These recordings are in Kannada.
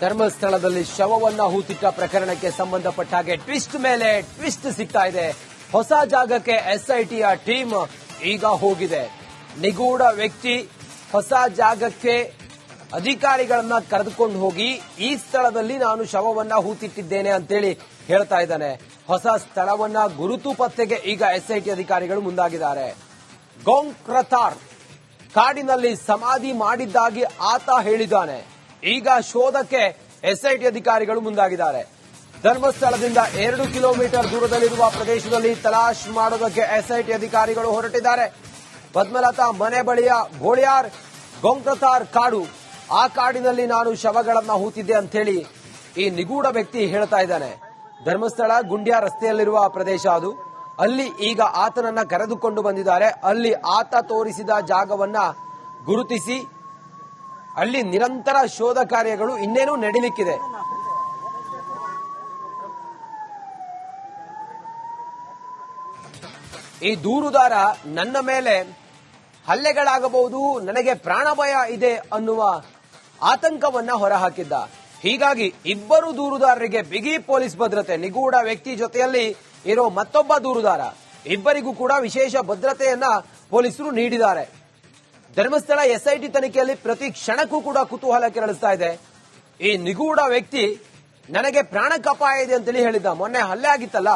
ಧರ್ಮಸ್ಥಳದಲ್ಲಿ ಶವವನ್ನ ಹೂತಿಟ್ಟ ಪ್ರಕರಣಕ್ಕೆ ಸಂಬಂಧಪಟ್ಟ ಹಾಗೆ ಟ್ವಿಸ್ಟ್ ಮೇಲೆ ಟ್ವಿಸ್ಟ್ ಸಿಗ್ತಾ ಇದೆ. ಹೊಸ ಜಾಗಕ್ಕೆ ಎಸ್ಐಟಿಯ ಟೀಮ್ ಈಗ ಹೋಗಿದೆ. ನಿಗೂಢ ವ್ಯಕ್ತಿ ಹೊಸ ಜಾಗಕ್ಕೆ ಅಧಿಕಾರಿಗಳನ್ನ ಕರೆದುಕೊಂಡು ಹೋಗಿ, ಈ ಸ್ಥಳದಲ್ಲಿ ನಾನು ಶವವನ್ನ ಹೂತಿಟ್ಟಿದ್ದೇನೆ ಅಂತೇಳಿ ಹೇಳ್ತಾ ಇದ್ದಾನೆ. ಹೊಸ ಸ್ಥಳವನ್ನ ಗುರುತು ಪತ್ತೆಗೆ ಈಗ ಎಸ್ಐಟಿ ಅಧಿಕಾರಿಗಳು ಮುಂದಾಗಿದ್ದಾರೆ. ಗೋಂಕ್ರತಾರ್ ಕಾಡಿನಲ್ಲಿ ಸಮಾಧಿ ಮಾಡಿದ್ದಾಗಿ ಆತ ಹೇಳಿದ್ದಾನೆ. ಈಗ ಶೋಧಕ್ಕೆ ಎಸ್ಐಟಿ ಅಧಿಕಾರಿಗಳು ಮುಂದಾಗಿದ್ದಾರೆ. ಧರ್ಮಸ್ಥಳದಿಂದ ಎರಡು ಕಿಲೋಮೀಟರ್ ದೂರದಲ್ಲಿರುವ ಪ್ರದೇಶದಲ್ಲಿ ತಲಾಶ್ ಮಾಡೋದಕ್ಕೆ ಎಸ್ಐಟಿ ಅಧಿಕಾರಿಗಳು ಹೊರಟಿದ್ದಾರೆ. ಪದ್ಮಲತಾ ಮನೆ ಬಳಿಯ ಗೋಳಿಯಾರ್ ಗೊಂಕಸಾರ್ ಕಾಡು. ಆ ಕಾಡಿನಲ್ಲಿ ನಾನು ಶವಗಳನ್ನ ಹೂತಿದ್ದೆ ಅಂತ ಹೇಳಿ ಈ ನಿಗೂಢ ವ್ಯಕ್ತಿ ಹೇಳ್ತಾ ಇದ್ದಾನೆ. ಧರ್ಮಸ್ಥಳ ಗುಂಡ್ಯ ರಸ್ತೆಯಲ್ಲಿರುವ ಪ್ರದೇಶ ಅದು. ಅಲ್ಲಿ ಈಗ ಆತನನ್ನ ಕರೆದುಕೊಂಡು ಬಂದಿದ್ದಾರೆ. ಅಲ್ಲಿ ಆತ ತೋರಿಸಿದ ಜಾಗವನ್ನ ಗುರುತಿಸಿ ಅಲ್ಲಿ ನಿರಂತರ ಶೋಧ ಕಾರ್ಯಗಳು ಇನ್ನೇನು ನಡೀಲಿಕ್ಕಿದೆ. ಈ ದೂರುದಾರ ನನ್ನ ಮೇಲೆ ಹಲ್ಲೆಗಳಾಗಬಹುದು, ನನಗೆ ಪ್ರಾಣಭಯ ಇದೆ ಅನ್ನುವ ಆತಂಕವನ್ನ ಹೊರಹಾಕಿದ್ದ. ಹೀಗಾಗಿ ಇಬ್ಬರು ದೂರುದಾರರಿಗೆ ಬಿಗಿ ಪೊಲೀಸ್ ಭದ್ರತೆ, ನಿಗೂಢ ವ್ಯಕ್ತಿ ಜೊತೆಯಲ್ಲಿ ಇರೋ ಮತ್ತೊಬ್ಬ ದೂರುದಾರ. ಇಬ್ಬರಿಗೂ ಕೂಡ ವಿಶೇಷ ಭದ್ರತೆಯನ್ನ ಪೊಲೀಸರು ನೀಡಿದ್ದಾರೆ. ಧರ್ಮಸ್ಥಳ ಎಸ್ಐಟಿ ತನಿಖೆಯಲ್ಲಿ ಪ್ರತಿ ಕ್ಷಣಕ್ಕೂ ಕೂಡ ಕುತೂಹಲ ಕೆರಳಿಸ್ತಾ ಇದೆ. ಈ ನಿಗೂಢ ವ್ಯಕ್ತಿ ನನಗೆ ಪ್ರಾಣ ಕಪಾಯ ಇದೆ ಅಂತೇಳಿ ಹೇಳಿದ್ದ. ಮೊನ್ನೆ ಹಲ್ಲೆ ಆಗಿತ್ತಲ್ಲ?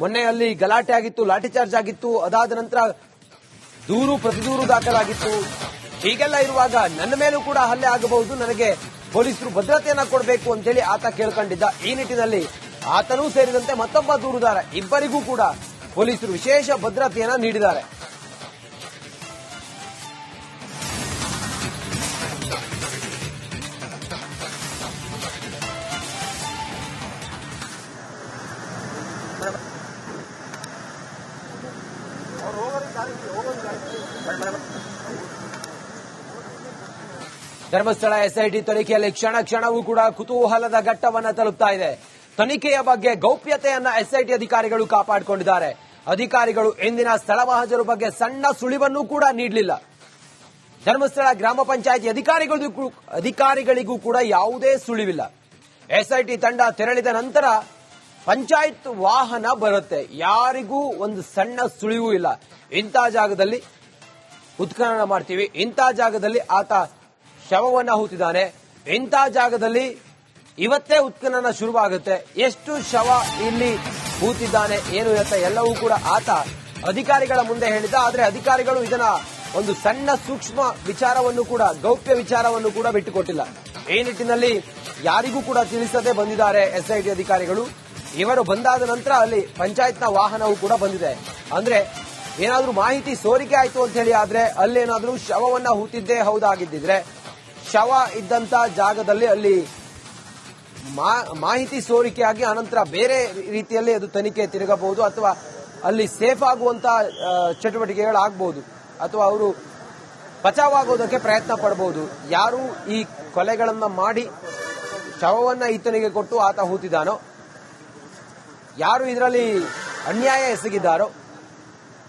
ಮೊನ್ನೆ ಅಲ್ಲಿ ಗಲಾಟೆ ಆಗಿತ್ತು ಲಾಠಿ ಚಾರ್ಜ್ ಆಗಿತ್ತು, ಅದಾದ ನಂತರ ದೂರು ಪ್ರತಿದೂರು ದಾಖಲಾಗಿತ್ತು. ಹೀಗೆಲ್ಲ ಇರುವಾಗ ನನ್ನ ಮೇಲೂ ಕೂಡ ಹಲ್ಲೆ ಆಗಬಹುದು. ನನಗೆ ಪೊಲೀಸರು ಭದ್ರತೆಯನ್ನ ಕೊಡಬೇಕು ಅಂತೇಳಿ ಆತ ಕೇಳ್ಕೊಂಡಿದ್ದ. ಈ ನಿಟ್ಟಿನಲ್ಲಿ ಆತನೂ ಸೇರಿದಂತೆ ಮತ್ತೊಬ್ಬ ದೂರುದಾರ ಇಬ್ಬರಿಗೂ ಕೂಡ ಪೊಲೀಸರು ವಿಶೇಷ ಭದ್ರತೆಯನ್ನ ನೀಡಿದ್ದಾರೆ. ಧರ್ಮಸ್ಥಳ ಎಸ್ಐಟಿ ತನಿಖೆಯಲ್ಲಿ ಕ್ಷಣ ಕ್ಷಣವೂ ಕೂಡ ಕುತೂಹಲದ ಘಟ್ಟವನ್ನ ತಲುಪ್ತಾ ಇದೆ. ತನಿಖೆಯ ಬಗ್ಗೆ ಗೌಪ್ಯತೆಯನ್ನ ಎಸ್ಐಟಿ ಅಧಿಕಾರಿಗಳು ಕಾಪಾಡಿಕೊಂಡಿದ್ದಾರೆ. ಅಧಿಕಾರಿಗಳು ಇಂದಿನ ಸ್ಥಳ ಮಹಜರು ಬಗ್ಗೆ ಸಣ್ಣ ಸುಳಿವನ್ನು ಕೂಡ ನೀಡಲಿಲ್ಲ. ಧರ್ಮಸ್ಥಳ ಗ್ರಾಮ ಪಂಚಾಯತಿ ಅಧಿಕಾರಿಗಳಿಗೂ ಅಧಿಕಾರಿಗಳಿಗೂ ಕೂಡ ಯಾವುದೇ ಸುಳಿವಿಲ್ಲ. ಎಸ್ಐಟಿ ತಂಡ ತೆರಳಿದ ನಂತರ ಪಂಚಾಯತ್ ವಾಹನ ಬರುತ್ತೆ. ಯಾರಿಗೂ ಒಂದು ಸಣ್ಣ ಸುಳಿವು ಇಲ್ಲ. ಇಂಥ ಜಾಗದಲ್ಲಿ ಉತ್ಖನನ ಮಾಡ್ತೀವಿ. ಇಂಥ ಜಾಗದಲ್ಲಿ ಆತ ಶವವನ್ನ ಹೂತಿದ್ದಾನೆ. ಇಂಥ ಜಾಗದಲ್ಲಿ ಇವತ್ತೇ ಉತ್ಖನನ ಶುರುವಾಗುತ್ತೆ. ಎಷ್ಟು ಶವ ಇಲ್ಲಿ ಹೂತಿದ್ದಾನೆ, ಏನು ಅಂತ ಎಲ್ಲವೂ ಕೂಡ ಆತ ಅಧಿಕಾರಿಗಳ ಮುಂದೆ ಹೇಳಿದ್ದ ಆದರೆ ಅಧಿಕಾರಿಗಳು ಇದನ್ನ ಒಂದು ಸಣ್ಣ ಸೂಕ್ಷ್ಮ ವಿಚಾರವನ್ನು ಕೂಡ, ಗೌಪ್ಯ ವಿಚಾರವನ್ನು ಕೂಡ ಬಿಟ್ಟುಕೊಟ್ಟಿಲ್ಲ. ಈ ನಿಟ್ಟಿನಲ್ಲಿ ಯಾರಿಗೂ ಕೂಡ ತಿಳಿಸದೆ ಬಂದಿದ್ದಾರೆ ಎಸ್ಐಟಿ ಅಧಿಕಾರಿಗಳು. ಇವರು ಬಂದಾದ ನಂತರ ಅಲ್ಲಿ ಪಂಚಾಯತ್ನ ವಾಹನವೂ ಕೂಡ ಬಂದಿದೆ. ಅಂದ್ರೆ ಏನಾದ್ರೂ ಮಾಹಿತಿ ಸೋರಿಕೆ ಆಯ್ತು ಅಂತ ಹೇಳಿ ಆದ್ರೆ ಅಲ್ಲೇನಾದ್ರೂ ಶವವನ್ನ ಹೂತಿದ್ದೇ ಹೌದಾಗಿದ್ದಿದ್ರೆ ಶವ ಇದ್ದಂತ ಜಾಗದಲ್ಲಿ ಅಲ್ಲಿ ಮಾಹಿತಿ ಸೋರಿಕೆಯಾಗಿ ಅನಂತರ ಬೇರೆ ರೀತಿಯಲ್ಲಿ ಅದು ತನಿಖೆ ತಿರುಗಬಹುದು ಅಥವಾ ಅಲ್ಲಿ ಸೇಫ್ ಆಗುವಂತ ಚಟುವಟಿಕೆಗಳು ಚಟುವಟಿಕೆಗಳಾಗಬಹುದು ಅಥವಾ ಅವರು ಬಚಾವಾಗೋದಕ್ಕೆ ಪ್ರಯತ್ನ ಪಡಬಹುದು ಯಾರು ಈ ಕೊಲೆಗಳನ್ನ ಮಾಡಿ ಶವವನ್ನ ಈತನಿಗೆ ಕೊಟ್ಟು ಆತ ಹೂತಿದ್ದಾನೋ, ಯಾರು ಇದರಲ್ಲಿ ಅನ್ಯಾಯ ಎಸಗಿದ್ದಾರೋ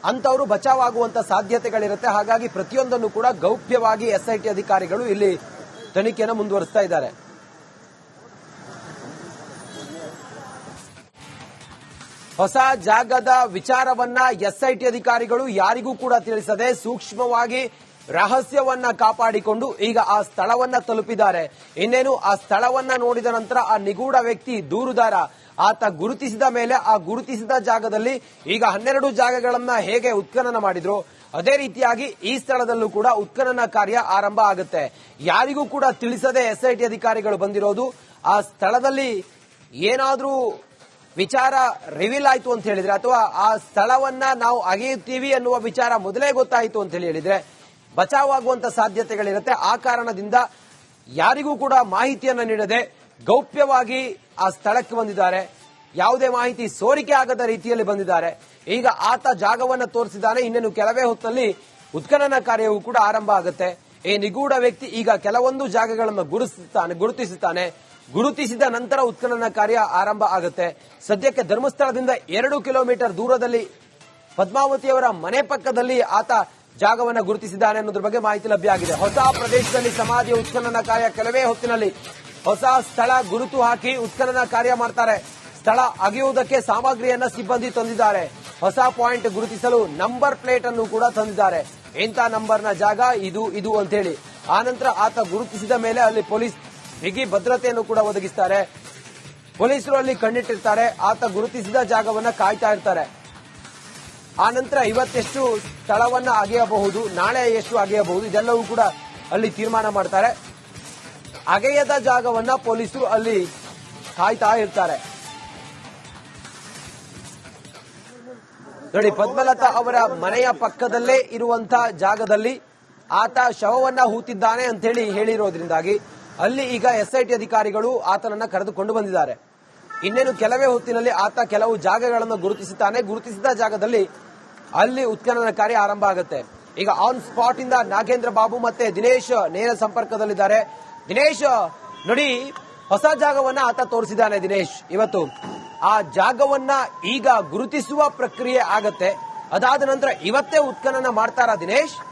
ಅಂತವರು ಬಚಾವಾಗುವಂತ ಸಾಧ್ಯತೆಗಳಿರುತ್ತೆ. ಹಾಗಾಗಿ ಪ್ರತಿಯೊಂದನ್ನು ಕೂಡ ಗೌಪ್ಯವಾಗಿ ಎಸ್ಐಟಿ ಅಧಿಕಾರಿಗಳು ಇಲ್ಲಿ ತನಿಖೆಯನ್ನು ಮುಂದುವರಿಸ್ತಾ ಇದ್ದಾರೆ. ಹೊಸ ಜಾಗದ ವಿಚಾರವನ್ನ ಎಸ್ಐಟಿ ಅಧಿಕಾರಿಗಳು ಯಾರಿಗೂ ಕೂಡ ತಿಳಿಸದೆ ಸೂಕ್ಷ್ಮವಾಗಿ ರಹಸ್ಯವನ್ನ ಕಾಪಾಡಿಕೊಂಡು ಈಗ ಆ ಸ್ಥಳವನ್ನ ತಲುಪಿದ್ದಾರೆ. ಇನ್ನೇನು ಆ ಸ್ಥಳವನ್ನ ನೋಡಿದ ನಂತರ ಆ ನಿಗೂಢ ವ್ಯಕ್ತಿ ದೂರುದಾರ ಆತ ಗುರುತಿಸಿದ ಮೇಲೆ ಆ ಗುರುತಿಸಿದ ಜಾಗದಲ್ಲಿ ಈಗ ಹನ್ನೆರಡು ಜಾಗಗಳನ್ನ ಹೇಗೆ ಉತ್ಖನನ ಮಾಡಿದ್ರು, ಅದೇ ರೀತಿಯಾಗಿ ಈ ಸ್ಥಳದಲ್ಲೂ ಕೂಡ ಉತ್ಖನನ ಕಾರ್ಯ ಆರಂಭ ಆಗುತ್ತೆ. ಯಾರಿಗೂ ಕೂಡ ತಿಳಿಸದೆ ಎಸ್ಐಟಿ ಅಧಿಕಾರಿಗಳು ಬಂದಿರೋದು, ಆ ಸ್ಥಳದಲ್ಲಿ ಏನಾದ್ರೂ ವಿಚಾರ ರಿವೀಲ್ ಆಯ್ತು ಅಂತ ಹೇಳಿದ್ರೆ, ಅಥವಾ ಆ ಸ್ಥಳವನ್ನ ನಾವು ಅಗೆಯುತ್ತೀವಿ ಅನ್ನುವ ವಿಚಾರ ಮೊದಲೇ ಗೊತ್ತಾಯಿತು ಅಂತ ಹೇಳಿ ಹೇಳಿದ್ರೆ ಬಚಾವಾಗುವಂತ ಸಾಧ್ಯತೆಗಳಿರುತ್ತೆ. ಆ ಕಾರಣದಿಂದ ಯಾರಿಗೂ ಕೂಡ ಮಾಹಿತಿಯನ್ನ ನೀಡದೆ ಗೌಪ್ಯವಾಗಿ ಆ ಸ್ಥಳಕ್ಕೆ ಬಂದಿದ್ದಾರೆ. ಯಾವುದೇ ಮಾಹಿತಿ ಸೋರಿಕೆ ಆಗದ ರೀತಿಯಲ್ಲಿ ಬಂದಿದ್ದಾರೆ. ಈಗ ಆತ ಜಾಗವನ್ನು ತೋರಿಸಿದ್ದಾನೆ. ಇನ್ನೇನು ಕೆಲವೇ ಹೊತ್ತಲ್ಲಿ ಉತ್ಖನನ ಕಾರ್ಯವೂ ಕೂಡ ಆರಂಭ ಆಗುತ್ತೆ. ಈ ನಿಗೂಢ ವ್ಯಕ್ತಿ ಈಗ ಕೆಲವೊಂದು ಜಾಗಗಳನ್ನು ಗುರುತಿಸುತ್ತಾನೆ ಗುರುತಿಸುತ್ತಾನೆ. ಗುರುತಿಸಿದ ನಂತರ ಉತ್ಖನನ ಕಾರ್ಯ ಆರಂಭ ಆಗುತ್ತೆ. ಸದ್ಯಕ್ಕೆ ಧರ್ಮಸ್ಥಳದಿಂದ ಎರಡು ಕಿಲೋಮೀಟರ್ ದೂರದಲ್ಲಿ ಪದ್ಮಾವತಿಯವರ ಮನೆ ಪಕ್ಕದಲ್ಲಿ ಆತ ಜಾಗವನ್ನು ಗುರುತಿಸಿದ್ದಾನೆ ಅನ್ನೋದ್ರ ಬಗ್ಗೆ ಮಾಹಿತಿ ಲಭ್ಯ ಆಗಿದೆ. ಹೊಸ ಪ್ರದೇಶದಲ್ಲಿ ಸಮಾಧಿಯ ಉತ್ಖನನ ಕಾರ್ಯ ಕೆಲವೇ ಹೊತ್ತಿನಲ್ಲಿ ಹೊಸ ಸ್ಥಳ ಗುರುತು ಹಾಕಿ ಉತ್ಖನನ ಕಾರ್ಯ ಮಾಡ್ತಾರೆ. ಸ್ಥಳ ಅಗೆಯುವುದಕ್ಕೆ ಸಾಮಗ್ರಿಯನ್ನ ಸಿಬ್ಬಂದಿ ತಂದಿದ್ದಾರೆ. ಹೊಸ ಪಾಯಿಂಟ್ ಗುರುತಿಸಲು ನಂಬರ್ ಪ್ಲೇಟ್ ಅನ್ನು ಕೂಡ ತಂದಿದ್ದಾರೆ. ಇಂಥ ನಂಬರ್ನ ಜಾಗ? ಇದು ಇದು ಅಂತ ಹೇಳಿ ಆನಂತರ ಆತ ಗುರುತಿಸಿದ ಮೇಲೆ ಅಲ್ಲಿ ಪೊಲೀಸ್ ಬಿಗಿ ಭದ್ರತೆಯನ್ನು ಕೂಡ ಒದಗಿಸ್ತಾರೆ. ಪೊಲೀಸರು ಅಲ್ಲಿ ಕಣ್ಣಿಟ್ಟಿರ್ತಾರೆ. ಆತ ಗುರುತಿಸಿದ ಜಾಗವನ್ನ ಕಾಯ್ತಾ ಇರ್ತಾರೆ. ಆನಂತರ ಇವತ್ತೆಷ್ಟು ಸ್ಥಳವನ್ನ ಅಗೆಯಬಹುದು, ನಾಳೆ ಎಷ್ಟು ಅಗೆಯಬಹುದು, ಇದೆಲ್ಲವೂ ಕೂಡ ಅಲ್ಲಿ ತೀರ್ಮಾನ ಮಾಡ್ತಾರೆ. ಅಗೆಯದ ಜಾಗವನ್ನ ಪೊಲೀಸರು ಅಲ್ಲಿ ಕಾಯ್ತಾ ಇರ್ತಾರೆ. ನೋಡಿ, ಪದ್ಮಲತಾ ಅವರ ಮನೆಯ ಪಕ್ಕದಲ್ಲೇ ಇರುವಂತ ಜಾಗದಲ್ಲಿ ಆತ ಶವವನ್ನ ಹೂತಿದ್ದಾನೆ ಅಂತ ಹೇಳಿ ಹೇಳಿರೋದ್ರಿಂದಾಗಿ ಅಲ್ಲಿ ಈಗ ಎಸ್ಐಟಿ ಅಧಿಕಾರಿಗಳು ಆತನನ್ನ ಕರೆದುಕೊಂಡು ಬಂದಿದ್ದಾರೆ. ಇನ್ನೇನು ಕೆಲವೇ ಹೊತ್ತಿನಲ್ಲಿ ಆತ ಕೆಲವು ಜಾಗಗಳನ್ನು ಗುರುತಿಸುತ್ತಾನೆ ಗುರುತಿಸಿದ ಜಾಗದಲ್ಲಿ ಅಲ್ಲಿ ಉತ್ಖನನ ಕಾರ್ಯ ಆರಂಭ ಆಗುತ್ತೆ. ಈಗ ಆನ್ ಸ್ಪಾಟ್ ಇಂದ ನಾಗೇಂದ್ರ ಬಾಬು ಮತ್ತೆ ದಿನೇಶ್ ನೇರ ಸಂಪರ್ಕದಲ್ಲಿದ್ದಾರೆ. ದಿನೇಶ್, ನೋಡಿ, ಹೊಸ ಜಾಗವನ್ನ ಆತ ತೋರಿಸಿದ್ದಾನೆ ದಿನೇಶ್. ಇವತ್ತು ಆ ಜಾಗವನ್ನ ಈಗ ಗುರುತಿಸುವ ಪ್ರಕ್ರಿಯೆ ಆಗತ್ತೆ. ಅದಾದ ನಂತರ ಇವತ್ತೇ ಉತ್ಖನನ ಮಾಡ್ತಾರಾ ದಿನೇಶ್?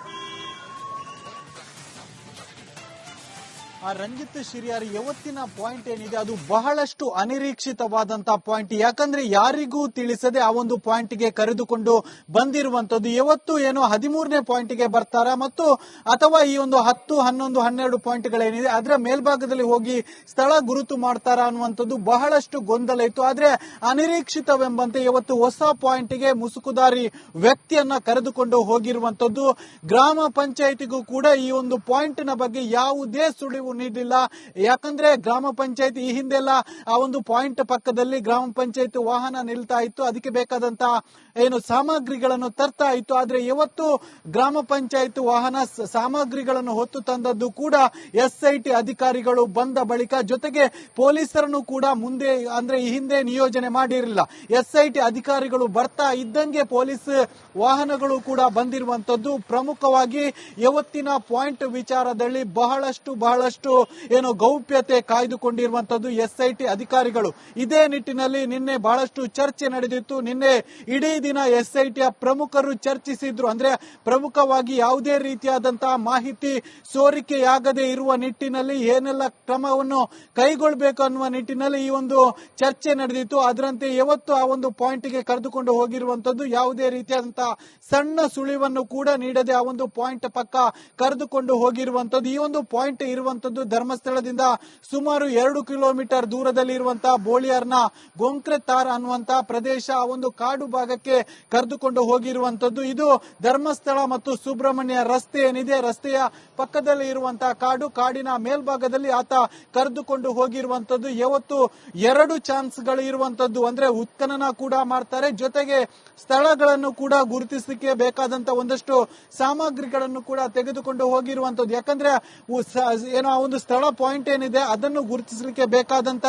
ಆ ರಂಜಿತ್ ಶಿರಿಯಾರಿ ಯಾವತ್ತಿನ ಪಾಯಿಂಟ್ ಏನಿದೆ, ಅದು ಬಹಳಷ್ಟು ಅನಿರೀಕ್ಷಿತವಾದಂತಹ ಪಾಯಿಂಟ್ ಯಾಕಂದ್ರೆ ಯಾರಿಗೂ ತಿಳಿಸದೆ ಆ ಒಂದು ಪಾಯಿಂಟ್ಗೆ ಕರೆದುಕೊಂಡು ಬಂದಿರುವಂತದ್ದು ಯಾವತ್ತು ಏನೋ ಹದಿಮೂರನೇ ಪಾಯಿಂಟ್ಗೆ ಬರ್ತಾರ ಮತ್ತು ಅಥವಾ ಈ ಒಂದು ಹತ್ತು, ಹನ್ನೊಂದು, ಹನ್ನೆರಡು ಪಾಯಿಂಟ್ ಗಳೇನಿದೆ, ಅದರ ಮೇಲ್ಭಾಗದಲ್ಲಿ ಹೋಗಿ ಸ್ಥಳ ಗುರುತು ಮಾಡ್ತಾರ ಅನ್ನುವಂಥದ್ದು ಬಹಳಷ್ಟು ಗೊಂದಲ ಇತ್ತು. ಆದ್ರೆ ಅನಿರೀಕ್ಷಿತವೆಂಬಂತೆ ಇವತ್ತು ಹೊಸ ಪಾಯಿಂಟ್ಗೆ ಮುಸುಕುದಾರಿ ವ್ಯಕ್ತಿಯನ್ನ ಕರೆದುಕೊಂಡು ಹೋಗಿರುವಂತದ್ದು ಗ್ರಾಮ ಪಂಚಾಯಿತಿಗೂ ಕೂಡ ಈ ಒಂದು ಪಾಯಿಂಟ್ನ ಬಗ್ಗೆ ಯಾವುದೇ ಸುಳಿವು ನೀಡಿಲ್ಲ. ಯಾಕಂದ್ರೆ ಗ್ರಾಮ ಪಂಚಾಯತ್ ಈ ಹಿಂದೆಲ್ಲ ಆ ಒಂದು ಪಾಯಿಂಟ್ ಪಕ್ಕದಲ್ಲಿ ಗ್ರಾಮ ಪಂಚಾಯತ್ ವಾಹನ ನಿಲ್ತಾ ಇತ್ತು. ಅದಕ್ಕೆ ಬೇಕಾದಂತ ಏನು ಸಾಮಗ್ರಿಗಳನ್ನು ತರ್ತಾ ಇತ್ತು. ಆದ್ರೆ ಇವತ್ತು ಗ್ರಾಮ ಪಂಚಾಯತ್ ವಾಹನ ಸಾಮಗ್ರಿಗಳನ್ನು ಹೊತ್ತು ತಂದದ್ದು ಕೂಡ ಎಸ್ಐಟಿ ಅಧಿಕಾರಿಗಳು ಬಂದ ಬಳಿಕ. ಜೊತೆಗೆ ಪೊಲೀಸರನ್ನು ಕೂಡ ಮುಂದೆ, ಅಂದ್ರೆ ಈ ಹಿಂದೆ ನಿಯೋಜನೆ ಮಾಡಿರಲಿಲ್ಲ. ಎಸ್ಐಟಿ ಅಧಿಕಾರಿಗಳು ಬರ್ತಾ ಇದ್ದಂಗೆ ಪೊಲೀಸ್ ವಾಹನಗಳು ಕೂಡ ಬಂದಿರುವಂತದ್ದು ಪ್ರಮುಖವಾಗಿ ಯಾವತ್ತಿನ ಪಾಯಿಂಟ್ ವಿಚಾರದಲ್ಲಿ ಬಹಳಷ್ಟು ಬಹಳಷ್ಟು ಏನು ಗೌಪ್ಯತೆ ಕಾಯ್ದುಕೊಂಡಿರುವಂತದ್ದು ಎಸ್ಐಟಿ ಅಧಿಕಾರಿಗಳು. ಇದೇ ನಿಟ್ಟಿನಲ್ಲಿ ನಿನ್ನೆ ಬಹಳಷ್ಟು ಚರ್ಚೆ ನಡೆದಿತ್ತು. ನಿನ್ನೆ ಇಡೀ ದಿನ ಎಸ್ಐಟಿಯ ಪ್ರಮುಖರು ಚರ್ಚಿಸಿದ್ರು. ಅಂದ್ರೆ ಪ್ರಮುಖವಾಗಿ ಯಾವುದೇ ರೀತಿಯಾದಂತಹ ಮಾಹಿತಿ ಸೋರಿಕೆಯಾಗದೆ ಇರುವ ನಿಟ್ಟಿನಲ್ಲಿ ಏನೆಲ್ಲ ಕ್ರಮವನ್ನು ಕೈಗೊಳ್ಳಬೇಕು ಅನ್ನುವ ನಿಟ್ಟಿನಲ್ಲಿ ಈ ಒಂದು ಚರ್ಚೆ ನಡೆದಿತ್ತು. ಅದರಂತೆ ಯಾವತ್ತು ಆ ಒಂದು ಪಾಯಿಂಟ್ಗೆ ಕರೆದುಕೊಂಡು ಹೋಗಿರುವಂತದ್ದು ಯಾವುದೇ ರೀತಿಯಾದಂತಹ ಸಣ್ಣ ಸುಳಿವನ್ನು ಕೂಡ ನೀಡದೆ ಆ ಒಂದು ಪಾಯಿಂಟ್ ಪಕ್ಕ ಕರೆದುಕೊಂಡು ಹೋಗಿರುವಂತದ್ದು. ಈ ಒಂದು ಪಾಯಿಂಟ್ ಇರುವಂತದ್ದು ಧರ್ಮಸ್ಥಳದಿಂದ ಸುಮಾರು ಎರಡು ಕಿಲೋಮೀಟರ್ ದೂರದಲ್ಲಿ ಇರುವಂತಹ ಬೋಳಿಯಾರ್ನ ಗೊಂಕ್ರೆ ತಾರ್ ಅನ್ನುವಂತಹ ಪ್ರದೇಶ ಒಂದು ಕಾಡು ಭಾಗಕ್ಕೆ ಕರೆದುಕೊಂಡು ಹೋಗಿರುವಂತದ್ದು. ಇದು ಧರ್ಮಸ್ಥಳ ಮತ್ತು ಸುಬ್ರಹ್ಮಣ್ಯ ರಸ್ತೆ ಏನಿದೆ? ರಸ್ತೆಯ ಪಕ್ಕದಲ್ಲಿ ಇರುವಂತಹ ಕಾಡು, ಕಾಡಿನ ಮೇಲ್ಭಾಗದಲ್ಲಿ ಆತ ಕರೆದುಕೊಂಡು ಹೋಗಿರುವಂತದ್ದು. ಯಾವತ್ತು? ಎರಡು ಚಾನ್ಸ್ಗಳು ಇರುವಂತದ್ದು. ಅಂದ್ರೆ ಉತ್ಖನನ ಕೂಡ ಮಾಡ್ತಾರೆ. ಜೊತೆಗೆ ಸ್ಥಳಗಳನ್ನು ಕೂಡ ಗುರುತಿಸಲಿಕ್ಕೆ ಬೇಕಾದಂತ ಒಂದಷ್ಟು ಸಾಮಗ್ರಿಗಳನ್ನು ಕೂಡ ತೆಗೆದುಕೊಂಡು ಹೋಗಿರುವಂತದ್ದು. ಯಾಕಂದ್ರೆ ಏನೋ ಒಂದು ಸ್ಥಳ ಪಾಯಿಂಟ್ ಏನಿದೆ, ಅದನ್ನು ಗುರುತಿಸಲಿಕ್ಕೆ ಬೇಕಾದಂತ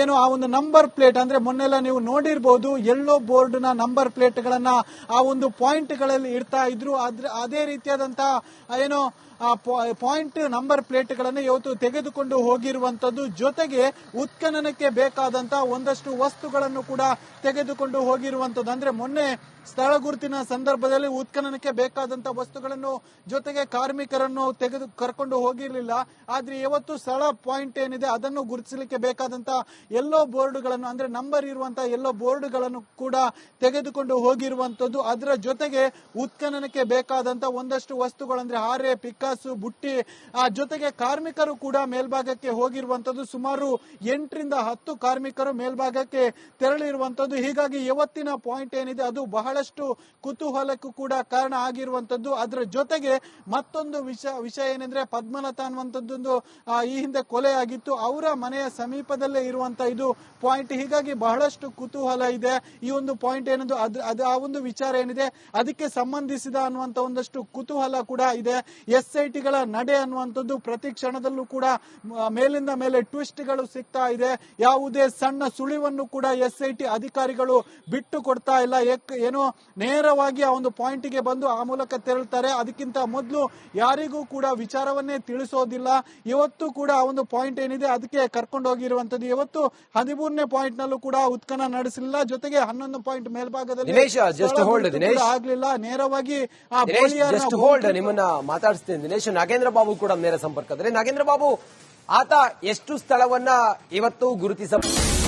ಏನು, ಆ ಒಂದು ನಂಬರ್ ಪ್ಲೇಟ್ ಅಂದ್ರೆ ಮೊನ್ನೆಲ್ಲ ನೀವು ನೋಡಿರ್ಬೋದು ಎಲ್ಲೋ ಬೋರ್ಡ್ನ ನಂಬರ್ ಪ್ಲೇಟ್ ಗಳನ್ನ ಆ ಒಂದು ಪಾಯಿಂಟ್ಗಳಲ್ಲಿ ಇಡ್ತಾ ಇದ್ರು. ಅದೇ ರೀತಿಯಾದಂತಹ ಏನು ಪಾಯಿಂಟ್ ನಂಬರ್ ಪ್ಲೇಟ್ಗಳನ್ನು ಇವತ್ತು ತೆಗೆದುಕೊಂಡು ಹೋಗಿರುವಂತದ್ದು ಜೊತೆಗೆ ಉತ್ಖನನಕ್ಕೆ ಬೇಕಾದಂತಹ ಒಂದಷ್ಟು ವಸ್ತುಗಳನ್ನು ಕೂಡ ತೆಗೆದುಕೊಂಡು ಹೋಗಿರುವಂತದ್ದು ಅಂದ್ರೆ ಮೊನ್ನೆ ಸ್ಥಳ ಗುರುತಿನ ಸಂದರ್ಭದಲ್ಲಿ ಉತ್ಖನನಕ್ಕೆ ಬೇಕಾದಂತ ವಸ್ತುಗಳನ್ನು ಜೊತೆಗೆ ಕಾರ್ಮಿಕರನ್ನು ತೆಗೆದು ಕರ್ಕೊಂಡು ಹೋಗಿರಲಿಲ್ಲ. ಆದ್ರೆ ಇವತ್ತು ಸ್ಥಳ ಪಾಯಿಂಟ್ ಏನಿದೆ ಅದನ್ನು ಗುರುತಿಸಲಿಕ್ಕೆ ಬೇಕಾದಂತ ಎಲ್ಲೋ ಬೋರ್ಡ್ಗಳನ್ನು, ಅಂದ್ರೆ ನಂಬರ್ ಇರುವಂತಹ ಎಲ್ಲೋ ಬೋರ್ಡ್ಗಳನ್ನು ಕೂಡ ತೆಗೆದುಕೊಂಡು ಹೋಗಿರುವಂತದ್ದು ಅದರ ಜೊತೆಗೆ ಉತ್ಖನನಕ್ಕೆ ಬೇಕಾದಂತ ಒಂದಷ್ಟು ವಸ್ತುಗಳಂದ್ರೆ ಹಾರೆ ಪಿಕ್ಕಾಸು ಬುಟ್ಟಿ ಜೊತೆಗೆ ಕಾರ್ಮಿಕರು ಕೂಡ ಮೇಲ್ಭಾಗಕ್ಕೆ ಹೋಗಿರುವಂತದ್ದು ಸುಮಾರು ಎಂಟರಿಂದ ಹತ್ತು ಕಾರ್ಮಿಕರು ಮೇಲ್ಭಾಗಕ್ಕೆ ತೆರಳಿರುವಂತದ್ದು. ಹೀಗಾಗಿ ಇವತ್ತಿನ ಪಾಯಿಂಟ್ ಏನಿದೆ, ಅದು ಬಹಳಷ್ಟು ಕುತೂಹಲಕ್ಕೂ ಕೂಡ ಕಾರಣ ಆಗಿರುವಂತದ್ದು. ಅದರ ಜೊತೆಗೆ ಮತ್ತೊಂದು ವಿಷಯ ವಿಷಯ ಏನಂದ್ರೆ ಪದ್ಮಲತಾ ಅನ್ನುವಂಥದ್ದೊಂದು ಈ ಹಿಂದೆ ಕೊಲೆ ಆಗಿತ್ತು. ಅವರ ಮನೆಯ ಸಮೀಪದಲ್ಲೇ ಇರುವಂತ ಇದು ಪಾಯಿಂಟ್ ಹೀಗಾಗಿ ಬಹಳಷ್ಟು ಕುತೂಹಲ ಇದೆ. ಈ ಒಂದು ಪಾಯಿಂಟ್ ಏನದು ಅದು ಆ ಒಂದು ವಿಚಾರ ಏನಿದೆ, ಅದಕ್ಕೆ ಸಂಬಂಧಿಸಿದ ಅನ್ನುವಂತ ಒಂದಷ್ಟು ಕುತೂಹಲ ಕೂಡ ಇದೆ. ಎಸ್ ಐ ಟಿಗಳ ನಡೆ ಅನ್ನುವಂಥದ್ದು ಪ್ರತಿ ಕ್ಷಣದಲ್ಲೂ ಕೂಡ ಮೇಲಿಂದ ಮೇಲೆ ಟ್ವಿಸ್ಟ್ಗಳು ಸಿಗ್ತಾ ಇದೆ. ಯಾವುದೇ ಸಣ್ಣ ಸುಳಿವನ್ನು ಕೂಡ ಎಸ್ ಐ ಟಿ ಅಧಿಕಾರಿಗಳು ಬಿಟ್ಟು ಕೊಡ್ತಾ ಇಲ್ಲ. ಏನೋ ನೇರವಾಗಿ ಆ ಒಂದು ಪಾಯಿಂಟ್ಗೆ ಬಂದು ಆ ಮೂಲಕ ತೆರಳ್ತಾರೆ. ಅದಕ್ಕಿಂತ ಮೊದಲು ಯಾರಿಗೂ ಕೂಡ ವಿಚಾರವನ್ನೇ ತಿಳಿಸೋದಿಲ್ಲ. ಇವತ್ತು ಕೂಡ ಆ ಒಂದು ಪಾಯಿಂಟ್ ಏನಿದೆ ಅದಕ್ಕೆ ಕರ್ಕೊಂಡು ಹೋಗಿರುವಂತದ್ದು ಇವತ್ತು ಹದಿಮೂರನೇ ಪಾಯಿಂಟ್ ನಲ್ಲೂ ಕೂಡ ಉತ್ಖನ ನಡೆಸಲಿಲ್ಲ. ಜೊತೆಗೆ ಹನ್ನೊಂದು ಪಾಯಿಂಟ್ ಮೇಲ್ಭಾಗದಲ್ಲಿ ಆಗಲಿಲ್ಲ. ನೇರವಾಗಿ ಆ ನಿಮ್ಮನ್ನ ಮಾತಾಡಿಸ್ತೇನೆ ದಿನೇಶ್ ನಾಗೇಂದ್ರ ಬಾಬು ಕೂಡ ನೇರ ಸಂಪರ್ಕದಲ್ಲಿ. ನಾಗೇಂದ್ರ ಬಾಬು ಆತ ಎಷ್ಟು ಸ್ಥಳವನ್ನ ಇವತ್ತು ಗುರುತಿಸಬಹುದು